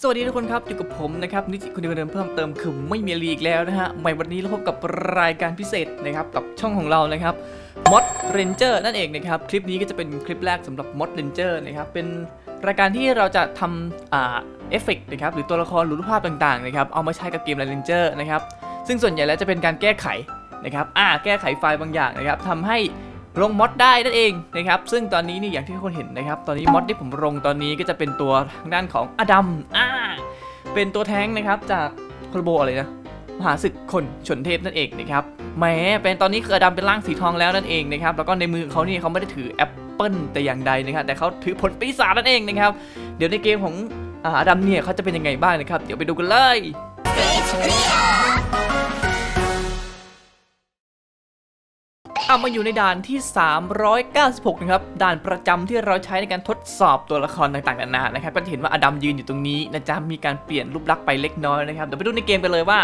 สวัสดีทุกคนครับอยู่กับผมนะครับนิติคุณเดิมเพิ่มเติมคือไม่มีอะไรอีกแล้วนะฮะใหม่วันนี้เราพบกับรายการพิเศษนะครับกับช่องของเรานะครับ Mod Ranger นั่นเองนะครับคลิปนี้ก็จะเป็นคลิปแรกสำหรับ Mod Ranger นะครับเป็นรายการที่เราจะทำอ่าเอฟเฟกต์นะครับหรือตัวละครหรือรูปภาพต่างๆนะครับเอามาใช้กับเกม Ranger นะครับซึ่งส่วนใหญ่แล้วจะเป็นการแก้ไขนะครับอ่าแก้ไขไฟล์บางอย่างนะครับทำให้ ลงมอดได้นั่นเองนะครับซึ่งตอนนี้นี่อย่างที่ทุกคนเห็นนะครับ ตอนนี้มอดที่ผมลงตอนนี้ก็จะเป็นตัวทางด้านของอดัมอ่าเป็นตัวแท้งนะครับจากคอร์โบอะไรนะมหาศึกคนชนเทพนั่นเองนะครับแหมเป็นตอนนี้คืออดัมเป็นร่างสีทองแล้วนั่นเองนะครับแล้วก็ในมือเขานี่เขาไม่ได้ถือแอปเปิลแต่อย่างใดนะครับแต่เขาถือผลปีศาจนั่นเองนะครับเดี๋ยวในเกมของอ่าอดัมเนี่ยเขาจะเป็นยังไงบ้างนะครับ เดี๋ยวไปดูกันเลย เอามาอยู่ในด่านที่ 396 นะครับ ด่านประจำที่เราใช้ในการทดสอบตัวละครต่างๆนานานะครับ ก็จะเห็นว่าอดัมยืนอยู่ตรงนี้นะจ๊ะ มีการเปลี่ยนรูปลักษณ์ไปเล็กน้อยนะครับ เดี๋ยวไปดูในเกมกันเลยว่า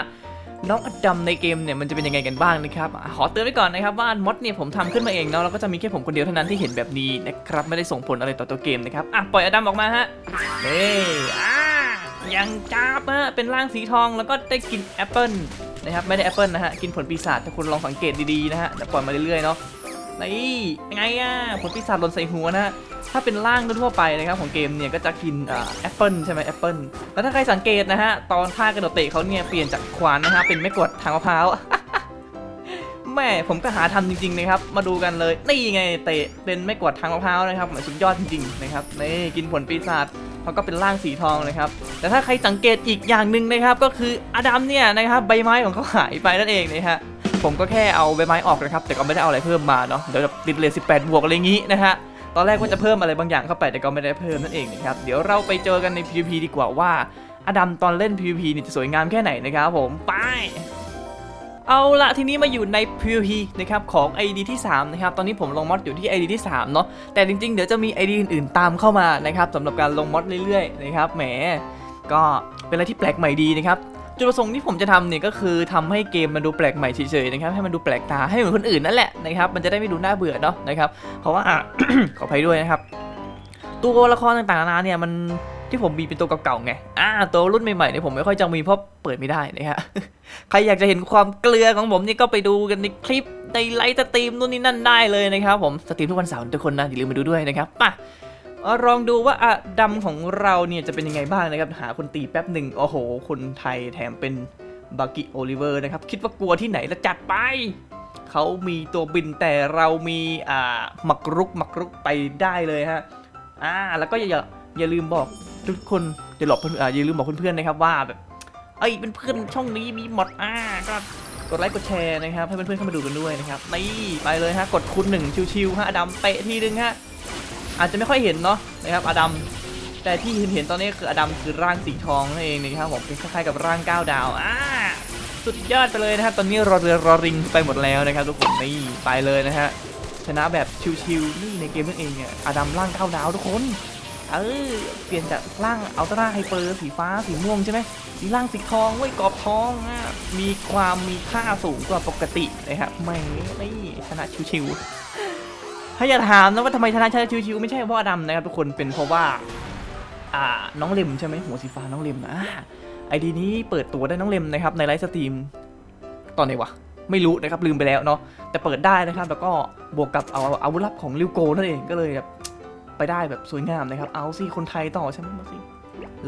น้องอดัมในเกมเนี่ยมันจะเป็นยังไงกันบ้างนะครับ ขอเตือนไว้ก่อนนะครับว่ามอดเนี่ยผมทำขึ้นมาเองเนาะแล้วก็จะมีแค่ผมคนเดียวเท่านั้นที่เห็นแบบนี้นะครับ ไม่ได้ส่งผลอะไรต่อตัวเกมนะครับ อะปล่อยอดัมออกมาฮะนี่อ่ายังจ้าบฮะเป็นร่างสีทองแล้วก็ได้กินแอปเปิล นะครับไม่ได้แอปเปิลนะฮะกินผลปีศาจถ้าคุณลองสังเกตดีๆนะฮะเดี๋ยวปล่อยมาเรื่อยๆเนาะนี่ยังไงอะผลปีศาจหล่นใส่หัวนะฮะถ้าเป็นร่างทั่วไปนะครับของเกมเนี่ยก็จะกินแอปเปิลใช่ไหมแอปเปิลแล้วถ้าใครสังเกตนะฮะตอนท่ากระโดดเตะเขาเนี่ยเปลี่ยนจากขวานนะฮะเป็นไม้กวาดทางมะพร้าวแม่ผมก็หาทำจริงๆนะครับมาดูกันเลยนี่ไงเตะเป็นไม้กวาดทางมะพร้าวนะครับเหมือนสุดยอดจริงๆนะครับนี่กินผลปีศาจ เขาก็เป็นร่างสีทองนะครับ แต่ถ้าใครสังเกตอีกอย่างหนึ่งนะครับ ก็คืออดัมเนี่ยนะครับใบไม้ของเขาหายไปนั่นเองนะฮะผมก็แค่เอาใบไม้ออกนะครับแต่ก็ไม่ได้เอาอะไรเพิ่มมาเนาะเดี๋ยวจะติดเลท18บวกอะไรอย่างงี้นะฮะตอนแรกว่าจะเพิ่มอะไรบางอย่างเข้าไปแต่ก็ไม่ได้เพิ่มนั่นเองนะครับเดี๋ยวเราไปเจอกันใน PVP ดีกว่าว่าอดัมตอนเล่น PVP เนี่ยจะสวยงามแค่ไหนนะครับผมไป เอาละทีนี้มาอยู่ใน PVP นะครับของ ID ที่ 3 นะครับ ตอนนี้ผมลงมอดอยู่ที่ ID ที่ 3 เนาะแต่จริงๆ เดี๋ยวจะมี ID อื่นๆ ตามเข้ามานะครับสำหรับการลงมอดเรื่อยๆ นะครับ แหม ก็เป็นอะไรที่แปลกใหม่ดีนะครับ จุดประสงค์ที่ผมจะทำเนี่ยก็คือทำให้เกมมันดูแปลกใหม่เฉยๆนะครับ ให้มันดูแปลกตาให้เหมือนคนอื่นนั่นแหละนะครับ มันจะได้ไม่ดูน่าเบื่อเนาะนะครับ เพราะว่าขออภัยด้วยนะครับ ตัวละครต่างๆนานาเนี่ยมันที่ผมมีเป็นตัวเก่าๆไง อ่า ตัวรุ่นใหม่ๆเนี่ยผมไม่ค่อยจะมีเพราะเปิดไม่ได้นะฮะใครอยากจะเห็นความเกลือของผมนี่ก็ไปดูกันในคลิปในไลฟ์สตรีมนู่นนี่นั่นได้เลยนะครับผมสตรีมทุกวันเสาร์ทุกคนนะอย่าลืมมาดูด้วยนะครับป่ะลองดูว่าอะดำของเราเนี่ยจะเป็นยังไงบ้างนะครับ หาคนตีแป๊บหนึ่งโอ้โห คนไทยแถมเป็นบากิโอลิเวอร์นะครับ คิดว่ากลัวที่ไหนแล้วจัดไป เขามีตัวบินแต่เรามีอ่าหมักรุกหมักรุกไปได้เลยฮะอ่าแล้วก็อย่าอย่าอย่าลืมบอกทุกคนอย่าหลบเพื่อนอย่าลืมบอกเพื่อนๆนะครับว่าแบบ เอ้ยเป็นเพื่อนช่องนี้มีหมดอ่าก็กดไลค์กดแชร์นะครับให้เพื่อนๆเข้ามาดูกันด้วยนะครับนี่ไปเลยฮะกดคูณหนึ่งชิวๆฮะอดำเตะทีนึงฮะอาจจะไม่ค่อยเห็นเนาะนะครับอดัมแต่ที่เห็นเห็นตอนนี้คืออดัมคือร่างสีทองนั่นเองนะครับผมเป็นคล้ายๆกับร่างก้าวดาวอ่าสุดยอดไปเลยนะครับตอนนี้รอเรือรอริงไปหมดแล้วนะครับทุกคนนี่ไปเลยนะฮะชนะแบบชิวๆนี่ในเกมนั่นเองเนี่ยอดัมร่างก้าวดาวทุกคน เออเปลี่ยนจากร่างอัลตร้าไฮเปอร์สีฟ้าสีม่วงใช่ไหมมีร่างสีทองเว้ยกรอบทองอะมีความมีค่าสูงกว่าปกตินะครับไม่นี่ชนะชิวๆถ้าอย่าถามนะว่าทำไมชนะชนะชิวๆไม่ใช่เพราะอดัมนะครับทุกคนเป็นเพราะว่าอ่าน้องเลมใช่ไหมหัวสีฟ้าน้องเลมนะไอดีนี้เปิดตัวได้น้องเลมนะครับในไลฟ์สตรีมตอนไหนวะไม่รู้นะครับลืมไปแล้วเนาะแต่เปิดได้นะครับแล้วก็บวกกับเอาอาวุธลับของลิวโกนั่นเองก็เลยแบบ ไปได้แบบสวยงามนะครับ เอาสิคนไทยต่อใช่ไหมมาสิ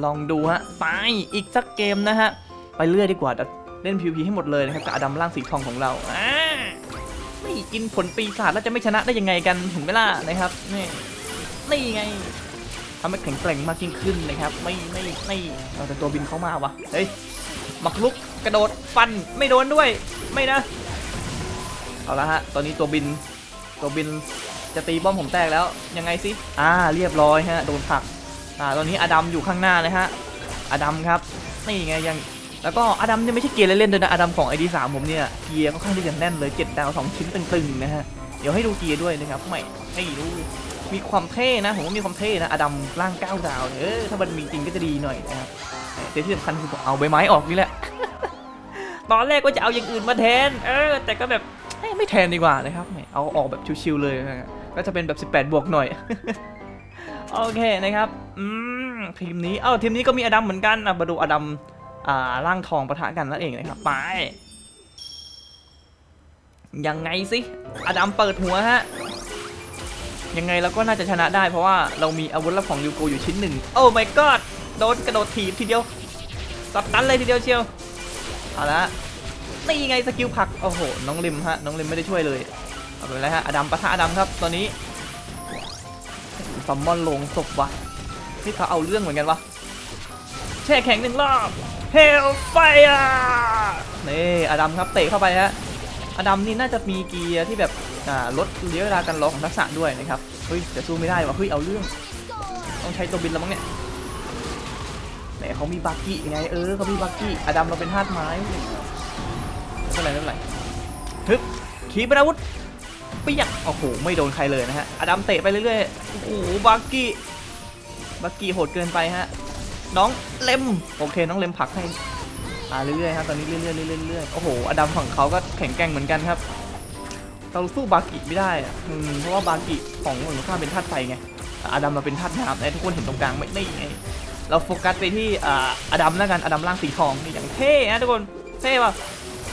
ลองดูฮะ ไปอีกสักเกมนะฮะ ไปเรื่อยดีกว่าเดี๋ยวเล่น PVP ให้หมดเลยนะครับกับอดัมร่างสีทองของเราอไม่กินผลปีศาจแล้วจะไม่ชนะได้ยังไงกันเห็นไหมล่ะนะครับนี่นี่ไงทำให้แข็งแกร่งมากยิ่งขึ้นนะครับ ไม่ไม่ไม่เราแต่ตัวบินเข้ามาวะเฮ้ยหมักลุกกระโดดฟันไม่โดนด้วย ไม่นะ เอาละฮะ ตอนนี้ตัวบินตัวบิน จะตีบ้อมผมแตกแล้วยังไงสิอ่าเรียบร้อยฮะโดนผลักอ่าตอนนี้อดัมอยู่ข้างหน้านะฮะอดัมครับนี่ไงยังแล้วก็อดัมเนี่ยไม่ใช่เกียร์เล่นๆด้วยนะอดัมของ ID3 ผมเนี่ยเกียร์ค่อนข้างที่จะแน่นเลย7ดาว2ชิ้นตึงๆนะฮะเดี๋ยวให้ดูเกียร์ด้วยนะครับไม่ให้ดูมีความเท่นะผมว่ามีความเท่นะอดัมร่าง9ดาวเออถ้ามันมีจริงก็จะดีหน่อยนะครับแต่ที่สำคัญคือผมเอาใบไม้ออกนี่แหละตอนแรกก็จะเอาอย่างอื่นมาแทน เออ แต่ก็แบบไม่แทนดีกว่านะครับ เอาออกแบบชิวๆเลยนะ ก็จะเป็นแบบ 18 บวกหน่อย โอเคนะครับ อืม ทีมนี้ เอ้าทีมนี้ก็มีอดัมเหมือนกันอะมาดูอดัม อ่า ร่างทองประทะกันนั่นเองนะครับ ไป ยังไงสิ อดัมเปิดหัวฮะ ยังไงเราก็น่าจะชนะได้เพราะว่าเรามีอาวุธลับของยูโกอยู่ชิ้นหนึ่ง โอ้ my god โดนกระโดดถีบทีเดียว สับตันเลยทีเดียวเชียว เอาละนี่ไงสกิลผัก โอ้โห น้องริมฮะ น้องริมไม่ได้ช่วยเลย เอาไปเลยฮะอดัมปะทะอดัมครับตอนนี้ซัมมอนลงศพวะนี่เขาเอาเรื่องเหมือนกันวะแช่แข็งหนึ่งรอบเฮลไฟอะนี่อดัมครับเตะเข้าไปฮะอดัมนี่น่าจะมีเกียร์ที่แบบลดระยะเวลาการรอของทักษะด้วยนะครับเฮ้ยแต่สู้ไม่ได้วะเฮ้ยเอาเรื่อง ต้องใช้ตัวบินแล้วมั้งเนี่ยแต่เขามีบากิไงเออเขามีบากิอดัมเราเป็นธาตุไม้ไม่เป็นไรไม่เป็นไรฮึบขีปนาวุธ เปียกโอ้โหไม่โดนใครเลยนะฮะอดัมเตะไปเรื่อยๆโอ้โหบากิบากิโหดเกินไปฮะน้องเล็มโอเคน้องเล็มผลักให้อ่าเรื่อยๆครับตอนนี้เรื่อยๆเรื่อยๆเรื่อยๆโอ้โหอดัมฝั่งเขาก็แข็งแกร่งเหมือนกันครับเราสู้บากิไม่ได้อะอืมเพราะว่าบากิของฝั่งตรงข้าเป็นธาตุไฟไงอดัมมาเป็นธาตุน้ำไอ้ทุกคนเห็นตรงกลางไม่ไม่ไงเราโฟกัสไปที่ออดัมแล้วกันอดัมร่างสีทองนี่อย่างเท่นะทุกคนเท่ป่ะ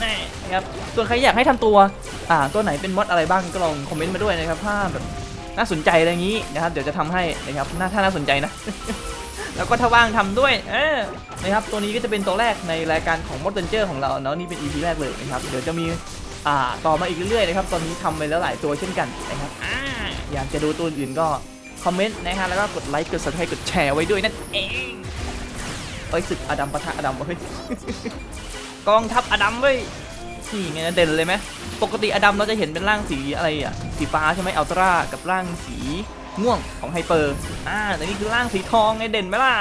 แน่นะครับส่วนใครอยากให้ทำตัว อ่าตัวไหนเป็นมอดอะไรบ้างก็ลองคอมเมนต์มาด้วยนะครับถ้าแบบน่าสนใจอะไรอย่างนี้นะครับเดี๋ยวจะทำให้นะครับน่าถ้าน่าสนใจนะ แล้วก็ถ้าว่างทำด้วยเออนะครับตัวนี้ก็จะเป็นตัวแรกในรายการของ Mod Ranger ของเราเนาะนี่เป็น EP แรกเลยนะครับเดี๋ยวจะมีอ่าต่อมาอีกเรื่อยๆนะครับตอนนี้ทำไปแล้วหลายตัวเช่นกันนะครับอ่าอยากจะดูตัวอื่นก็คอมเมนต์นะฮะแล้วก็กดไลค์กด subscribe กดแชร์ไว้ด้วยนั่นเองเอ้ยศึกอดัมปะทะอดัมเฮ้ยกองทัพอดัมเว้ยนี่ไงนะเด่นเลยไหม ปกติอดัมเราจะเห็นเป็นร่างสีอะไรอะสีฟ้าใช่ไหมอัลตร้ากับร่างสีม่วงของไฮเปอร์อ่าแต่นี่คือร่างสีทองไงเด่นไหมล่ะ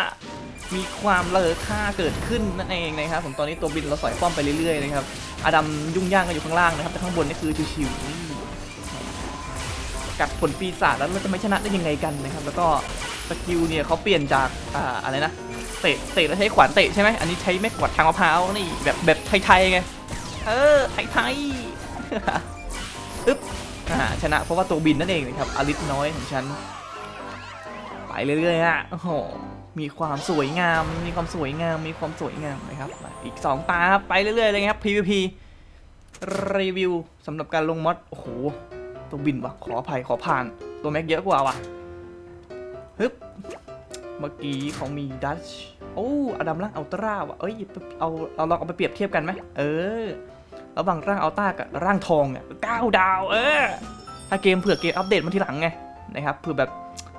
มีความเลอค่าเกิดขึ้นนั่นเองนะครับผมตอนนี้ตัวบินเราสอยป้อมไปเรื่อยๆนะครับอดัมยุ่งยากกันอยู่ข้างล่างนะครับแต่ข้างบนนี่คือชิวๆกัดผลปีศาจแล้วเราจะไม่ชนะได้ยังไงกันนะครับ แล้วก็สกิลเนี่ยเขาเปลี่ยนจากอ่าอะไรนะเตะเตะแล้วใช้ขวานเตะใช่ไหมอันนี้ใช้ไม้กวาดทางมะพร้าวนี่แบบแบบไทยๆไงเออไทยๆ อึ๊บชนะเพราะว่าตัวบินนั่นเองนะครับอลิสน้อยของฉัน ไปเรื่อยๆฮะโอ้โหมีความสวยงาม มีความสวยงาม มีความสวยงามนะครับ อีกสองตาครับไปเรื่อยๆเลยครับ PVP รีวิวสำหรับการลงมอดโอ้โห ตัวบินวะขออภัยขอผ่าน ตัวแม็กเยอะกว่าวะฮึบ เมื่อกี้เขามีดัช โอ้อดัมร่างอัลตร้าวะเอ้ย เอา เราลองเอาไปเปรียบเทียบกันไหม เออ ระหว่างร่างอัลต้ากับร่างทองอะเก้าดาวเออถ้าเกมเผื่อเกมอัปเดตมาทีหลังไงนะครับเผื่อแบบ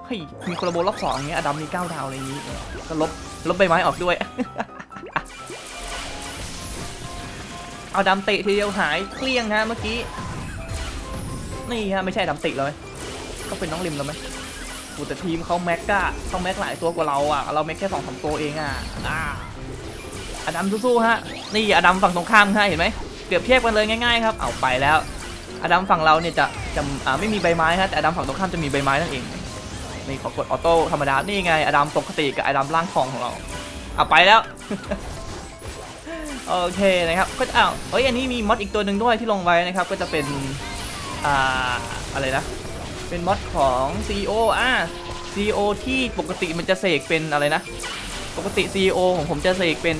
เฮ้ยมีคอลลาโบรอบสองอย่างเงี้ยอดัมมีเก้าดาวอะไรอย่างงี้ก็ลบลบใบไม้ออกด้วย เอาดำเตะทีเดียวหายเกลี้ยงฮะเมื่อกี้นี่ฮะไม่ใช่ดำติแล้วไหมก็เป็นน้องริมแล้วไหมโอ้แต่ทีมเขาแม็กกะเขาแม็กหลายตัวกว่าเราอะ เราแม็กแค่สองสามตัวเองอะอ่าอดัมสู้ๆฮะ นี่อดัมฝั่งตรงข้ามฮะเห็นไหม รียบเทียบกันเลยง่ายๆครับเอาไปแล้วอดัมฝั่งเราเนี่ยจะจะไม่มีใบไม้ฮะแต่อดัมฝั่งตรงข้ามจะมีใบไม้นั่นเองนี่ขอกดออโต้ธรรมดานี่ไงอดัมปกติกับอดัมร่างทองของเราเอาไปแล้วโอเคนะครับก็อ้าวเอ้ยอันนี้มีมอดอีกตัวหนึ่งด้วยที่ลงไว้นะครับก็จะเป็นอ่าอะไรนะเป็นมอดของ CEO อ่า CEO ที่ปกติมันจะเสกเป็นอะไรนะ ปกติ CEO ของผมจะเสกเป็น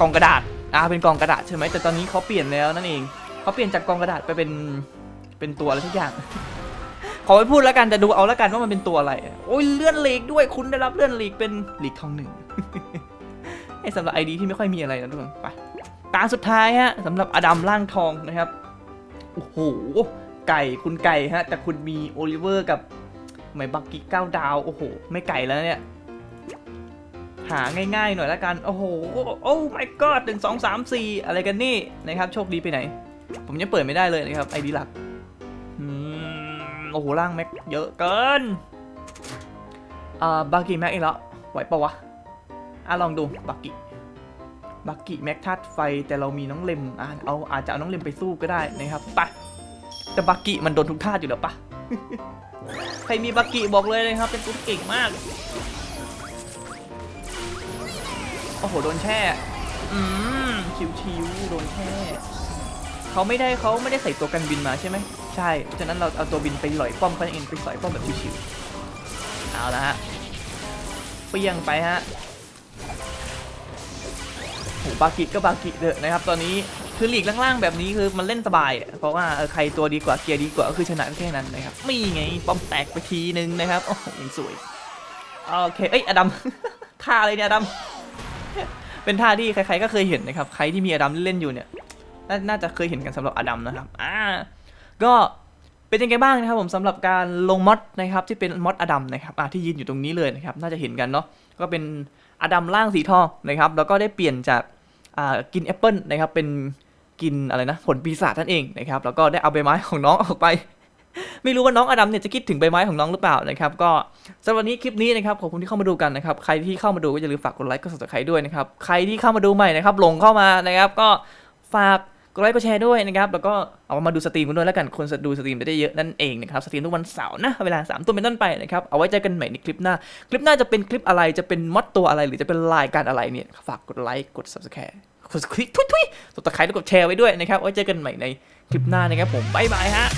กล่องกระดาษ อ่าเป็นกล่องกระดาษใช่ไหมแต่ตอนนี้เขาเปลี่ยนแล้วนั่นเองเขาเปลี่ยนจากกล่องกระดาษไปเป็นเป็นตัวอะไรทุกอย่าง ขอไม่พูดแล้วกันแต่ดูเอาแล้วกันว่ามันเป็นตัวอะไรโอ้ยเลื่อนลีกด้วยคุณได้รับเลื่อนลีกเป็นลีกทองหนึ่งไอสำหรับไอดีที่ไม่ค่อยมีอะไรนะทุกคนไปตาสุดท้ายฮะสำหรับอดัมร่างทองนะครับโอ้โหไก่คุณไก่ฮะแต่คุณมีโอลิเวอร์กับไหมบักกี้เก้าดาวโอ้โห ไม่ไก่แล้วเนี่ย หาง่ายๆหน่อยละกัน โอ้โห โอ้ my god หนึ่งสองสามสี่อะไรกันนี่นะครับ โชคดีไปไหน ผมยังเปิดไม่ได้เลยนะครับไอดีหลักโอ้โหร่างแม็กเยอะเกินอ่าบากี้แม็กอีกแล้วไหวปะวะอะลองดูบักกี้บักกี้แม็กทัดไฟแต่เรามีน้องเลมอะเอาอาจจะเอาน้องเลมไปสู้ก็ได้นะครับไปแต่บักกี้มันโดนทุกท่าอยู่แล้วปะใครมีบักกี้บอกเลยนะครับเป็นตัวที่เก่งมาก โอ้โห โดนแช่ อืม ชิวๆ โดนแช่ เขาไม่ได้เขาไม่ได้ใส่ตัวกันบินมาใช่ไหม ใช่ ฉะนั้นเราเอาตัวบินไปหล่อยป้อมเขาเองไปสอยป้อมแบบชิวๆ เอาละฮะ เปี้ยงไปฮะโหบากิก็บากิเถอะนะครับ ตอนนี้คือลีกล่างๆแบบนี้คือมันเล่นสบายอะเพราะว่าเออใครตัวดีกว่าเกียร์ดีกว่าก็คือชนะแค่นั้นนะครับมีไงป้อมแตกไปทีนึงนะครับโอ้โหยังสวยโอเคเอ้ยอดัมท่าอะไรเนี่ยอดัม เป็นท่าที่ใครๆก็เคยเห็นนะครับ ใครที่มีอดัมเล่นอยู่เนี่ยนน่าจะเคยเห็นกันสำหรับอดัมนะครับ อ่า ก็เป็นยังไงบ้างนะครับผมสำหรับการลงมอดนะครับที่เป็นมอดอดัมนะครับอ่าที่ยืนอยู่ตรงนี้เลยนะครับ น่าจะเห็นกันเนาะ ก็เป็นอดัมร่างสีทองนะครับ แล้วก็ได้เปลี่ยนจากอ่ากินแอปเปิลนะครับ เป็นกินอะไรนะ ผลปีศาจนั่นเองนะครับ แล้วก็ได้เอาใบไม้ของน้องออกไป ไม่รู้ว่าน้องอดัมเนี่ยจะคิดถึงใบไม้ของน้องหรือเปล่านะครับ ก็สำหรับวันนี้คลิปนี้นะครับขอบคุณที่เข้ามาดูกันนะครับ ใครที่เข้ามาดูก็อย่าลืมฝากกดไลค์กด subscribe ด้วยนะครับ ใครที่เข้ามาดูใหม่นะครับหลงเข้ามานะครับ ก็ฝากกดไลค์กดแชร์ด้วยนะครับ แล้วก็เอามาดูสตรีมกันด้วยแล้วกันคนดูสตรีมได้เยอะนั่นเองนะครับ สตรีมทุกวันเสาร์นะ เวลา3ามทุ่มเป็นต้นไปนะครับ เอาไว้เจอกันใหม่ในคลิปหน้า คลิปหน้าจะเป็นคลิปอะไร จะเป็นมอดตัวอะไร หรือจะเป็นรายการอะไรเนี่ย ฝากกดไลค์ กด subscribe กดคลิกทุยๆกดตะไคร้แล้วกดแชร์ไว้ด้วยนะครับ ไว้เจอกันใหม่ในคลิปหน้านะครับผม บ๊ายบายฮะ